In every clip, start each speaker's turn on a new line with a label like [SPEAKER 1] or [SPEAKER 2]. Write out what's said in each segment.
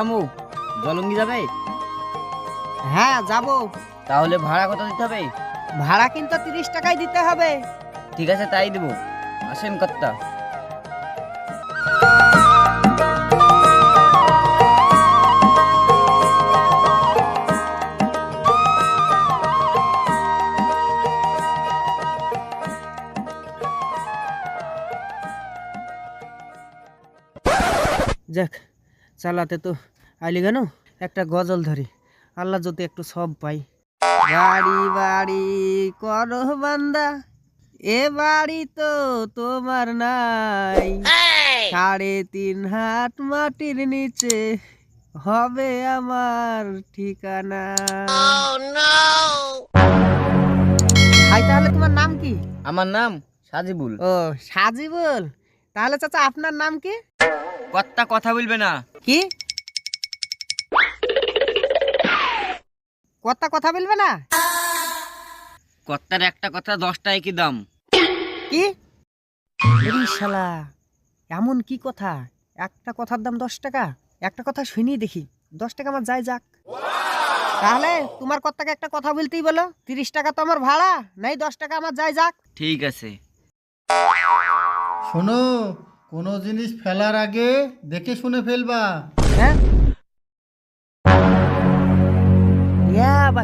[SPEAKER 1] থামো। জলঙ্গি যাবে?
[SPEAKER 2] হ্যাঁ যাব।
[SPEAKER 1] তাহলে ভাড়া কত দিতে হবে?
[SPEAKER 2] ভাড়া কিন্তু তিরিশ টাকাই দিতে হবে।
[SPEAKER 1] ঠিক আছে তাই দেবো। আসেন কর্তা।
[SPEAKER 2] চালাতে তো আইলি কেন? একটা গজল ধরি। আল্লাহ যদি একটু সব পাই। বাড়ি বাড়ি করো বান্দা এ বাড়ি তো তোমার নাই। সাড়ে তিন হাত মাটির নিচে হবে আমার ঠিকানা। ভাই তাহলে তোমার নাম কি?
[SPEAKER 1] আমার নাম সাজিবুল।
[SPEAKER 2] ও সাজিবুল। তাহলে চাচা আপনার নাম কি?
[SPEAKER 1] কর্তা কথা বলবে না।
[SPEAKER 2] কি? কথা কথা বলবে না?
[SPEAKER 1] কর্তার একটা কথা দশটা একই দাম?
[SPEAKER 2] কি? শালা এমন কি কথা? একটা কথার দাম দশ টাকা? একটা কথা শুনি দেখি দশ টাকা আমার যাই যাক। তাহলে তোমার কর্তাকে একটা কথা বলতেই বলো তিরিশ টাকা তো আমার ভাড়া নাই দশ টাকা আমার যাই যাক।
[SPEAKER 1] ঠিক আছে।
[SPEAKER 3] শোনো কোনো জিনিস ফেলার আগে দেখে শুনে ফেলবা।
[SPEAKER 2] হ্যাঁ?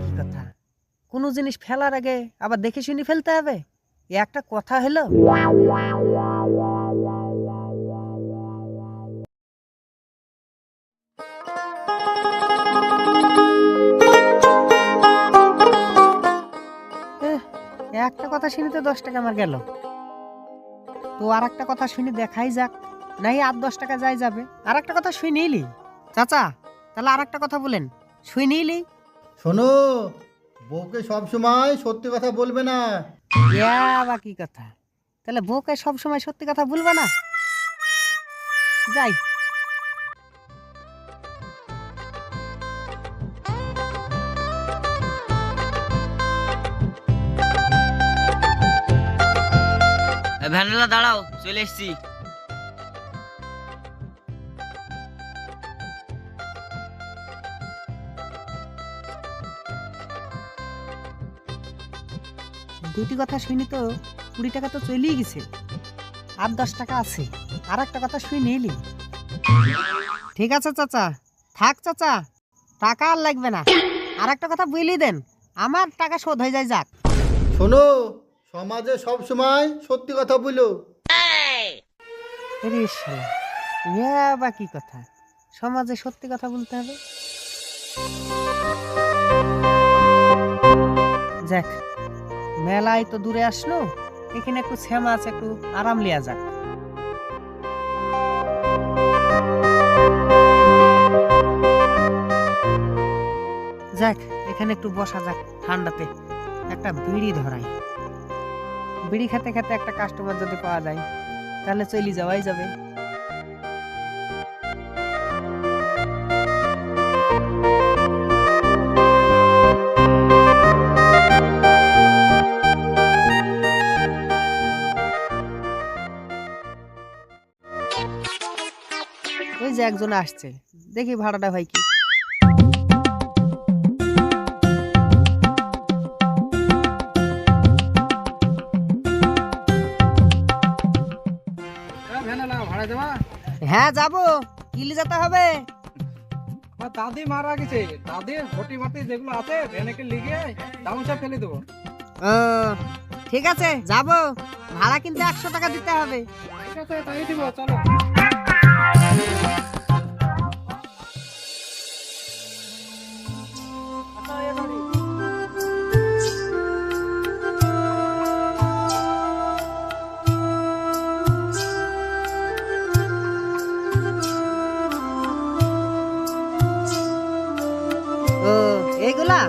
[SPEAKER 2] কি কথা? কোনো জিনিস ফেলার আগে আবার দেখে শুনে ফেলতে হবে? এ একটা কথা হলো। একটা কথা শুনে তো দশ টাকা আমার গেল। তো আর একটা কথা শুনে দেখাই যাক। নাই আট দশ টাকা যাই যাবে। আর একটা কথা শুই নিলি। চাচা তাহলে আর একটা কথা বলেন। শুই নিলি?
[SPEAKER 3] শোনো বউকে সব সময় সত্যি কথা বলবে না।
[SPEAKER 2] বাকি বা কি কথা। তাহলে বউকে সব সময় সত্যি কথা বলবে না? যাই।
[SPEAKER 1] ভ্যানালা দাঁড়াও চলে এসছি।
[SPEAKER 2] দুটি কথা শুনি তো কুড়ি টাকা তো চলেই গেছে। আর দশ টাকা আছে। আর একটা কথা শুই নিলি। ঠিক আছে চাচা। থাক চাচা। টাকা আর লাগবে না। আর একটা কথা বলি দেন। আমার টাকা শোধ হয়ে যায় যাক।
[SPEAKER 3] শোনো সমাজে সব সময় সত্যি কথা বলো।
[SPEAKER 2] বা কি কথা? সমাজে সত্যি কথা বলতে হবে? যাক, মেলায় তো দূরে আসলো, এখানে একটু শ্যামা আছে, একটু আরাম লিয়া যাক। যাক, এখানে একটু বসা যাক ঠান্ডাতে, একটা বিড়ি ধরাই। বিড়ি খেতে খেতে একটা কাস্টমার যদি পাওয়া যায়, তাহলে চলে যাওয়াই যাবে। ওই যে একজন আসছে, দেখি ভাড়াটা ভাই কি? হ্যাঁ যাব। কিলি যেতে হবে।
[SPEAKER 4] আমার দাদি মারা গেছে। দাদির ফটি মাটি যেগুলো আছে ভ্যানেকে লিগে দামসা ফেলে দেবো।
[SPEAKER 2] ও ঠিক আছে যাব। ভাড়া কিন্তু একশো টাকা দিতে হবে।
[SPEAKER 4] ঠিক আছে তাই দিব চলো।
[SPEAKER 2] এইগুলা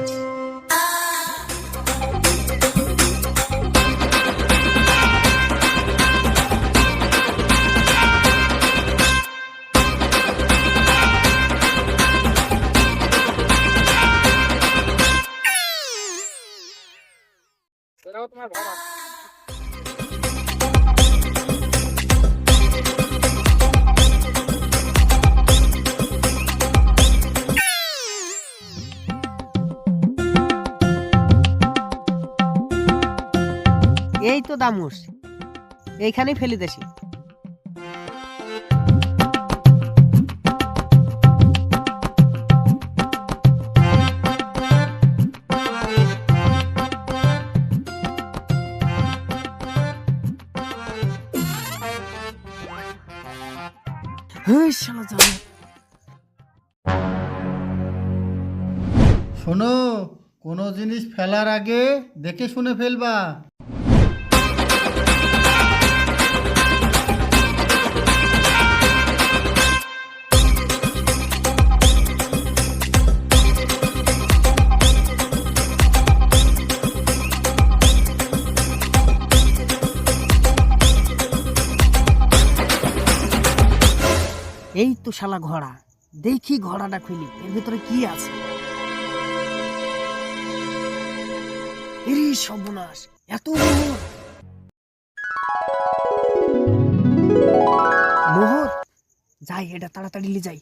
[SPEAKER 2] এই তো দামুস। এইখানেই ফেলি দেশি।
[SPEAKER 3] শোনো কোনো জিনিস ফেলার আগে দেখে শুনে ফেলবা।
[SPEAKER 2] এই তো শালা ঘোড়া। দেখি ঘোড়াটা খুলি। এর ভিতরে কি আছে? সর্বনাশ। এত মোহর। যাই, এটা তাড়াতাড়ি নিয়ে যাই।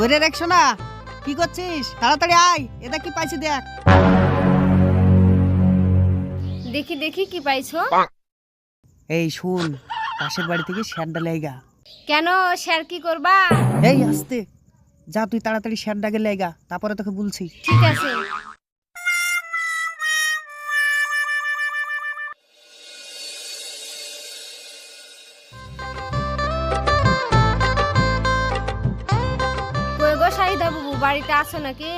[SPEAKER 2] ওরে দেখছ না? কি করছিস? তাড়াতাড়ি আয় এটা কি পাইছি দেখ।
[SPEAKER 5] দেখি দেখি কি পাইছো।
[SPEAKER 2] এই শুন পাশের বাড়ি থেকে শ্যারডা লেগা।
[SPEAKER 5] কেন স্যার কি করবা?
[SPEAKER 2] এই আসতে। যা তুই তাড়াতাড়ি শ্যারডাকে লেগা তারপরে তোকে বলছি।
[SPEAKER 5] ঠিক আছে। আছো নাকি?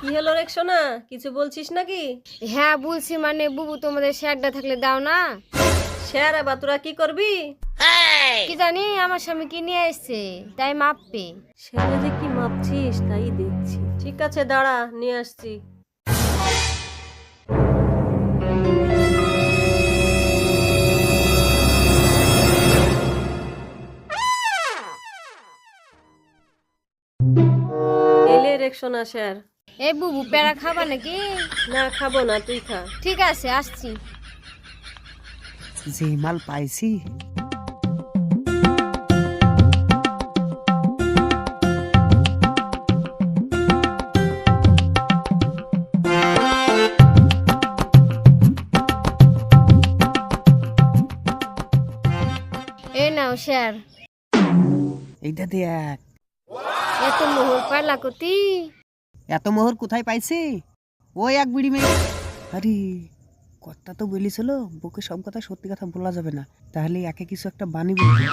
[SPEAKER 6] কি হলো রেকশোনা কিছু বলছিস নাকি?
[SPEAKER 5] হ্যাঁ বলছি মানে বুবু তোমাদের শেয়ারটা থাকলে দাও না।
[SPEAKER 6] স্যার আবার তোরা কি করবি?
[SPEAKER 5] কি জানি আমার স্বামী কি নিয়ে এসছে তাই মাপবে।
[SPEAKER 6] স্যারে যে কি মাপছিস তাই দেখছি। ঠিক আছে দাঁড়া নিয়ে আসছি। এলে রেকশোনা স্যার
[SPEAKER 5] এই বুবু প্যারা খাবা নাকি?
[SPEAKER 6] না খাব না তুই খা।
[SPEAKER 5] ঠিক আছে আসছি।
[SPEAKER 2] যে মাল পাইছি।
[SPEAKER 5] এই নাও স্যার
[SPEAKER 2] এইটা দেখ
[SPEAKER 5] এত মোহর পাইলা কতি
[SPEAKER 2] এত মোহর কোথায় পাইছি? ওই এক বিড়ি মেয়ে আরে কথা তো বলেছিল বুকে সব কথা সত্যি কথা বলা যাবে না। তাহলে একে কিছু একটা বানি বলতে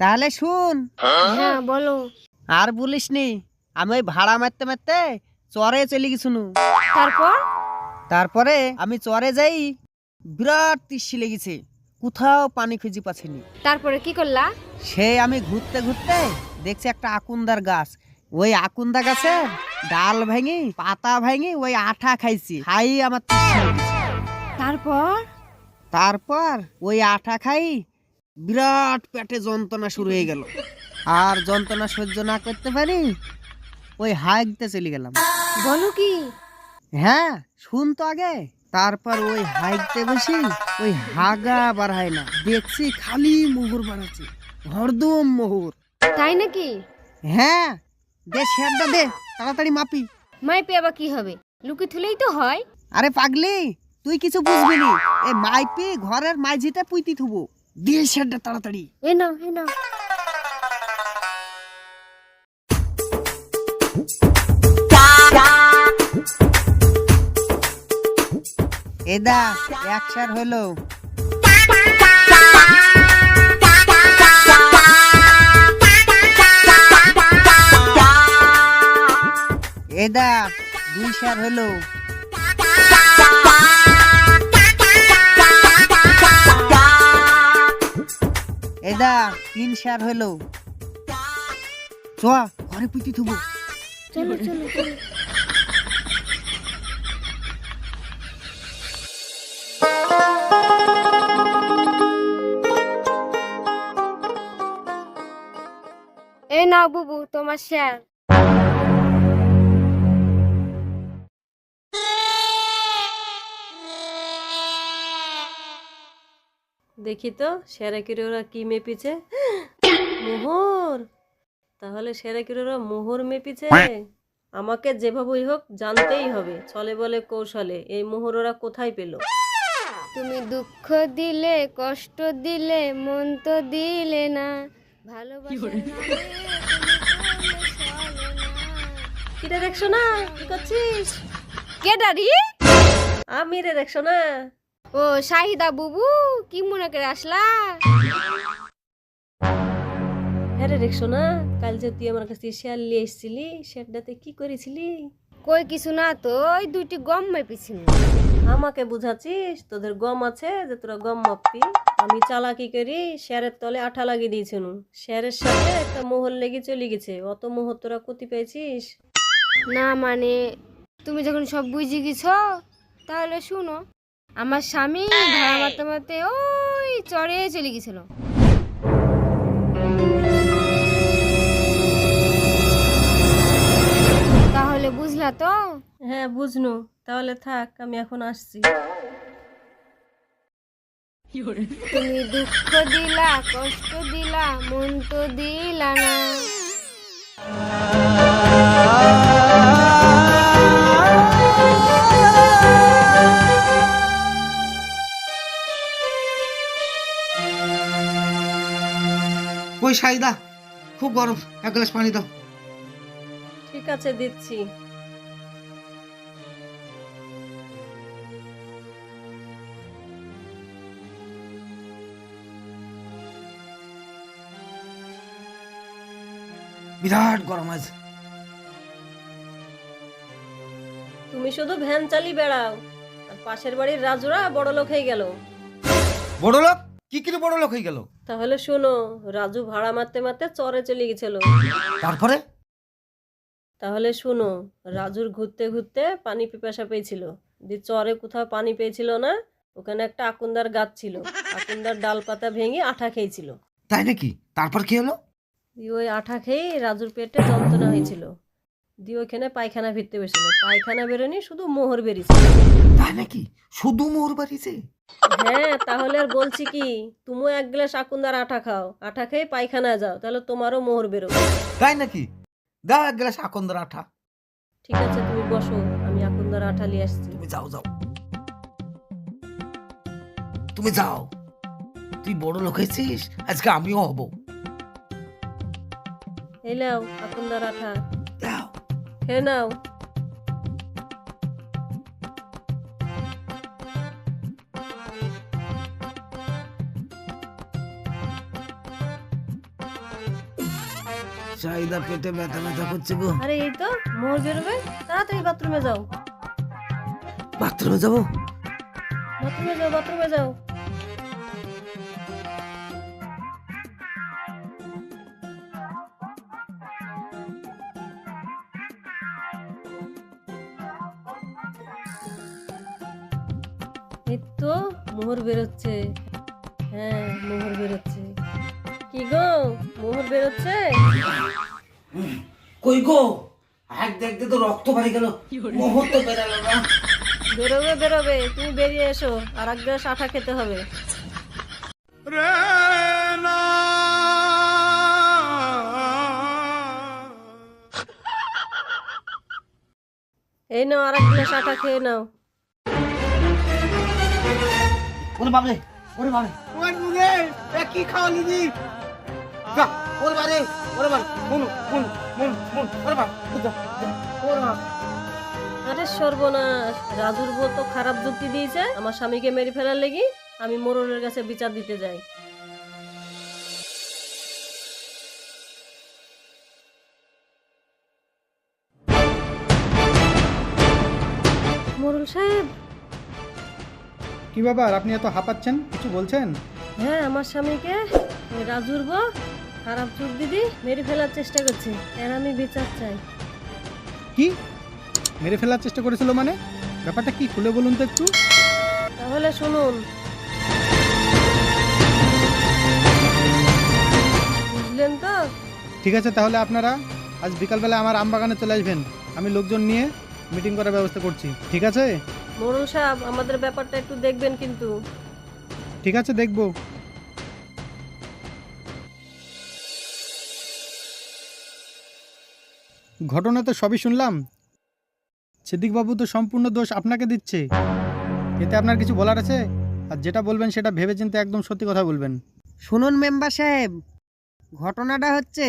[SPEAKER 2] তাহলে শুন।
[SPEAKER 5] হ্যাঁ বলো।
[SPEAKER 2] আর বলিস নি আমি ওই ভাড়া মারতে মারতে চরে চলে গেছুনু
[SPEAKER 5] তারপর?
[SPEAKER 2] তারপরে আমি চরে যাই বিরাট তৃষ্টি লেগেছে। কোথাও পানি খুঁজে পাচ্ছিনি
[SPEAKER 5] তারপরে কি করলা?
[SPEAKER 2] সে আমি ঘুরতে ঘুরতে দেখছি একটা আকুন্দার গাছ। ওই আকুন্দা গাছে ডাল ভেঙে পাতা ভেঙে ওই আঠা খাইছি। খাই আমার
[SPEAKER 5] তারপর?
[SPEAKER 2] তারপর ওই আঠা খাই বিরাট পেটে যন্ত্রণা শুরু হয়ে গেল। আর যন্ত্রণা সহ্য না করতে পারি ওই হাইকতে চলে গেলাম।
[SPEAKER 5] বলো কি?
[SPEAKER 2] হ্যাঁ শুন তো আগে। তারপর ওই হাইকতে বসি ওই হাগা বাড়ায় না। দেখছি খালি মোহর বাড়াচ্ছে হরদম মোহর।
[SPEAKER 5] তাই নাকি?
[SPEAKER 2] হ্যাঁ দে শেয়ারটা দে তাড়াতাড়ি মাপি।
[SPEAKER 5] মাইপে আবার কি হবে? লুকি থুলেই তো হয়।
[SPEAKER 2] আরে পাগলি তুই কিছু বুঝবি নি। এই মাইপি ঘরের মাঝিতে পুইতি থুবো। দিয়ে শেয়ারটা তাড়াতাড়ি।
[SPEAKER 5] এ নাও এ নাও।
[SPEAKER 2] এদা এক শেয়ার হলো। এদা দুই শেয়ার হলো। এদা তিন শেয়ার হলো। চ ঘরে পুঁতি থুবো।
[SPEAKER 5] চলো চলো চলো। এই নাও বুবু তোমার শেয়ার
[SPEAKER 6] দেখি তো সেরা কিরে ওরা কি মেপিছে? মোহর! তাহলে সেরেকিরোরা মোহর মেপিছে? আমাকে যেভাবেই হোক জানতেই হবে চলে বলে কৌশলে। এই মোহর ওরা কোথায় পেল?
[SPEAKER 5] তুমি দুঃখ দিলে কষ্ট দিলে মন তো দিলে না। ভালোবাসা
[SPEAKER 6] কিরে দেখছ না? কি করছিস?
[SPEAKER 5] কে ডারি
[SPEAKER 6] আমি রে দেখছ না?
[SPEAKER 5] ও শাহিদা বুবু কি মনে করে আসলা?
[SPEAKER 6] হ্যাঁ রে না কাল যে তুই আমার কাছে শেয়ার নিয়ে এসেছিলি শেয়ারটাতে কি করেছিলি?
[SPEAKER 5] কই কিছু না তো ওই দুইটি গম মেপিছিল
[SPEAKER 6] আমাকে বুঝাচ্ছিস? তোদের গম আছে যে তোরা গম মাপবি আমি চালাকি করি শেয়ারের তলে আঠা লাগিয়ে দিয়েছিল শেয়ারের সাথে একটা মোহর লেগে চলে গেছে অত মোহর তোরা কতি পেয়েছিস?
[SPEAKER 5] না মানে তুমি যখন সব বুঝে গেছো তাহলে শুনো। আমার স্বামী ভাড়া মারতে মারতে ওই চড়ে চলে গেছিল। তাহলে বুঝলা তো?
[SPEAKER 6] হ্যাঁ বুঝনু। তাহলে থাক আমি এখন আসছি।
[SPEAKER 5] তুমি দুঃখ দিলা কষ্ট দিলা মন তো দিলা না।
[SPEAKER 7] ওই সাইদা খুব গরম এক গ্লাস পানি দাও।
[SPEAKER 6] ঠিক আছে দিচ্ছি।
[SPEAKER 7] বিরাট গরম আছে
[SPEAKER 6] তুমি শুধু ভ্যান চালিয়ে বেড়াও আর পাশের বাড়ির রাজুরা বড় লোক হয়ে গেল।
[SPEAKER 7] বড় লোক কি করে বড় লোক হয়ে গেল?
[SPEAKER 6] তাহলে শোনো রাজু ভাড়া মারতে মারতে চরে চলে গেছিল।
[SPEAKER 7] তারপরে?
[SPEAKER 6] তাহলে শোনো রাজুর ঘুরতে ঘুরতে পানি পিপাসা পেয়েছিল। দিয়ে চরে কোথাও পানি পেয়েছিল না ওখানে একটা আকুন্দার গাছ ছিল। আকুন্দার ডাল পাতা ভেঙে আঠা খেয়েছিল।
[SPEAKER 7] তাই নাকি? তারপর কি হলো?
[SPEAKER 6] ওই আঠা খেয়ে রাজুর পেটে যন্ত্রণা হয়েছিল। দিয়ে ওইখানে পায়খানা ফিরতে বসেছিল। পায়খানা বেরোনি শুধু মোহর বেরিয়েছিল
[SPEAKER 7] তাই নাকি? শুধু মোর বাড়িছে?
[SPEAKER 6] হ্যাঁ তাহলে আর বলছি কি তুমিও এক গ্লাস আকুন্দার আঠা খাও আঠা খেয়ে পায়খানা যাও তাহলে তোমারও মোহর বেরোবে।
[SPEAKER 7] তাই নাকি? দাও এক গ্লাস আকন্দর আঠা।
[SPEAKER 6] ঠিক আছে তুমি বসো আমি আকুন্দার আঠা নিয়ে আসছি।
[SPEAKER 7] তুমি যাও যাও। তুমি যাও। তুই বড় লোক হয়েছিস আজকে আমিও হব।
[SPEAKER 6] এই নাও আকুন্দার আঠা। খেয়ে নাও
[SPEAKER 7] চাহিদা পেটে ব্যথা ব্যথা করছে গো।
[SPEAKER 6] আরে এই তো মোহর বেরোবে তাড়াতাড়ি বাথরুমে যাও।
[SPEAKER 7] বাথরুমে যাব?
[SPEAKER 6] বাথরুমে যাও বাথরুমে যাও। এই তো মোহর বেরোচ্ছে। হ্যাঁ মোহর বেরোচ্ছে। কি গো মোহর বেরোচ্ছে?
[SPEAKER 7] কই গো? এক দেখতে তো রক্ত বাড়ি গেল। মোহর তো বেরালো না।
[SPEAKER 6] বেরোবে বেরোবে তুমি বেরিয়ে এসো। আর এক গ্লাস আঠা খেতে হবে। এই নাও আর এক গ্লাস আঠা খেয়ে নাও।
[SPEAKER 7] ওরে বাবরে ওরে বাবরে ওরে মুরে এ কি খাওয়ালি দি যা ওরে বারে ওরে বারে মুনু মুনু মুনু মুনু ওরে বাবা যা যা, ওরে বাবা
[SPEAKER 6] আরে সর্বনাশ রাজুর বউ তো খারাপ যুক্তি দিয়েছে আমার স্বামীকে মেরে ফেলার লেগে আমি মোরলের কাছে বিচার দিতে যাই। মোরল সাহেব
[SPEAKER 3] কি ব্যাপার? আপনি এত হাঁপাচ্ছেন? কিছু বলছেন?
[SPEAKER 6] হ্যাঁ আমার স্বামীকে ওই রাজুর বউ খারাপ চোখ দিদি মেরে ফেলার চেষ্টা করছে। এর আমি বিচার চাই।
[SPEAKER 3] কি? মেরে ফেলার চেষ্টা করেছিল মানে? ব্যাপারটা কি খুলে বলুন তো একটু।
[SPEAKER 6] তাহলে শুনুন। বুঝলেন তো?
[SPEAKER 3] ঠিক আছে তাহলে আপনারা আজ বিকালবেলা আমার আম বাগানে চলে আসবেন। আমি লোকজন নিয়ে মিটিং করার ব্যবস্থা করছি। ঠিক আছে?
[SPEAKER 6] মোরল সাহেব আমাদের ব্যাপারটা একটু দেখবেন কিন্তু।
[SPEAKER 3] ঠিক আছে দেখব। ঘটনা তো সবই শুনলাম। সিদ্দিকবাবু তো সম্পূর্ণ দোষ আপনাকে দিচ্ছে। এতে আপনার কিছু বলার আছে? আর যেটা বলবেন সেটা ভেবেচিন্তে একদম সত্যি কথা বলবেন।
[SPEAKER 2] শুনুন মেম্বার সাহেব ঘটনাটা হচ্ছে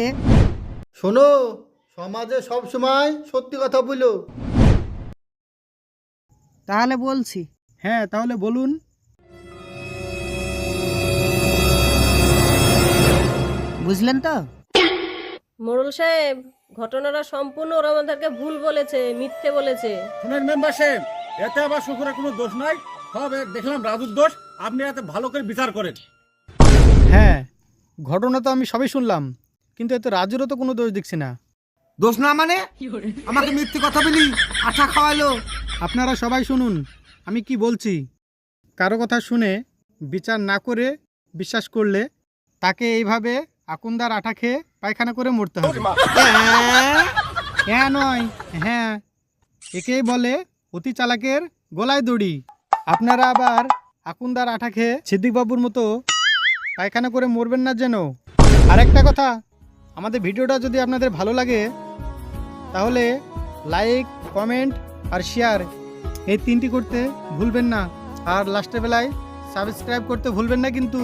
[SPEAKER 3] শোনো সমাজে সব সময় সত্যি কথা বলো।
[SPEAKER 2] তাহলে বলছি।
[SPEAKER 3] হ্যাঁ তাহলে বলুন।
[SPEAKER 2] বুঝলেন তো?
[SPEAKER 6] মোড়ল সাহেব ঘটনাটা সম্পূর্ণ ওরা আমাদেরকে ভুল বলেছে মিথ্যে বলেছে।
[SPEAKER 8] শুনেন মেম্বার সাহেব এতে আবার শুকুরের কোনো দোষ নাই। তবে দেখলাম রাজুর দোষ আপনি এতে ভালো করে বিচার করেন।
[SPEAKER 3] হ্যাঁ ঘটনা তো আমি সবই শুনলাম কিন্তু এতে রাজুরও তো কোনো দোষ দেখছি না।
[SPEAKER 4] দোষ না মানে? আমাকে মিথ্যে কথা বলি আঠা খাওয়ালো।
[SPEAKER 3] আপনারা সবাই শুনুন আমি কি বলছি? কারও কথা শুনে বিচার না করে বিশ্বাস করলে তাকে এইভাবে আকুন্দার আঠা খেয়ে পায়খানা করে মরতে হবে। হ্যাঁ নয় হ্যাঁ। একেই বলে অতি চালাকের গলায় দড়ি। আপনারা আবার আকুন্দার আঠা খেয়ে সিদ্দিকবাবুর মতো পায়খানা করে মরবেন না যেন। আরেকটা কথা আমাদের ভিডিওটা যদি আপনাদের ভালো লাগে, তাহলে লাইক, কমেন্ট আর শেয়ার এই তিনটি করতে ভুলবেন না। আর লাস্টের বেলায় সাবস্ক্রাইব করতে ভুলবেন না কিন্তু।